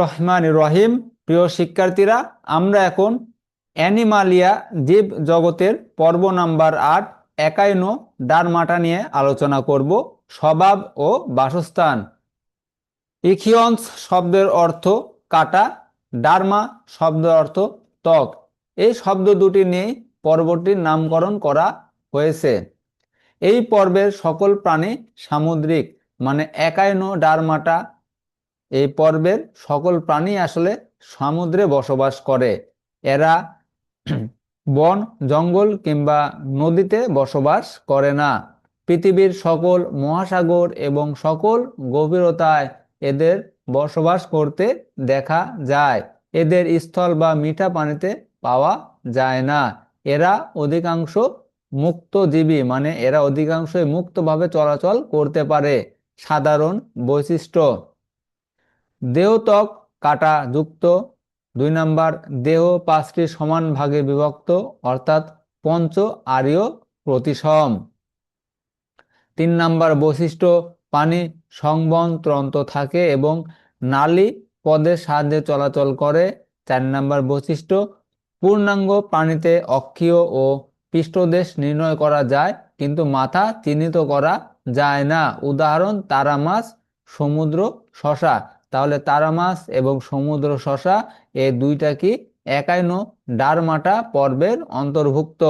রহমান রহিম প্রিয় শিক্ষার্থীরা, আমরা এখন অ্যানিমালিয়া জীব জগতের পর্ব নাম্বার আট, একাইনো ডারমাটা নিয়ে আলোচনা করব, স্বভাব ও বাসস্থান। ইখিয়ন্স শব্দের অর্থ কাটা, ডারমা শব্দের অর্থ ত্বক। এই শব্দ দুটি নিয়েই পর্বটির নামকরণ করা হয়েছে। এই পর্বের সকল প্রাণী সামুদ্রিক মানে একাইনো ডারমাটা এই পর্বের সকল প্রাণী আসলে সমুদ্রে বসবাস করে। এরা বন, জঙ্গল কিংবা নদীতে বসবাস করে না। পৃথিবীর সকল মহাসাগর এবং সকল গভীরতায় এদের বসবাস করতে দেখা যায়। এদের স্থল বা মিঠা পানিতে পাওয়া যায় না। এরা অধিকাংশ মুক্তজীবী মানে এরা অধিকাংশই মুক্তভাবে চলাচল করতে পারে। সাধারণ বৈশিষ্ট্য দেহত্বক কাটা যুক্ত। দুই নাম্বার, দেহ পাঁচটি সমান ভাগে বিভক্ত, অর্থাৎ পঞ্চ আর্য প্রতিসম। তিন নাম্বার, বৈশিষ্ট্য, পানি সংবন্ত্রন্ত থাকে এবং নালী পদের সাহায্যে চলাচল করে। চার নাম্বার, বৈশিষ্ট্য, পূর্ণাঙ্গ পানিতে অক্ষীয় ও পৃষ্ঠদেশ নির্ণয় করা যায়, কিন্তু মাথা চিহ্নিত করা যায় না। উদাহরণ, তারা মাছ, সমুদ্র, শশা। তাহলে তারা মাছ এবং সমুদ্র শশা এ দুইটা কি? একাইনো ডারমাটা পর্বের অন্তর্ভুক্ত।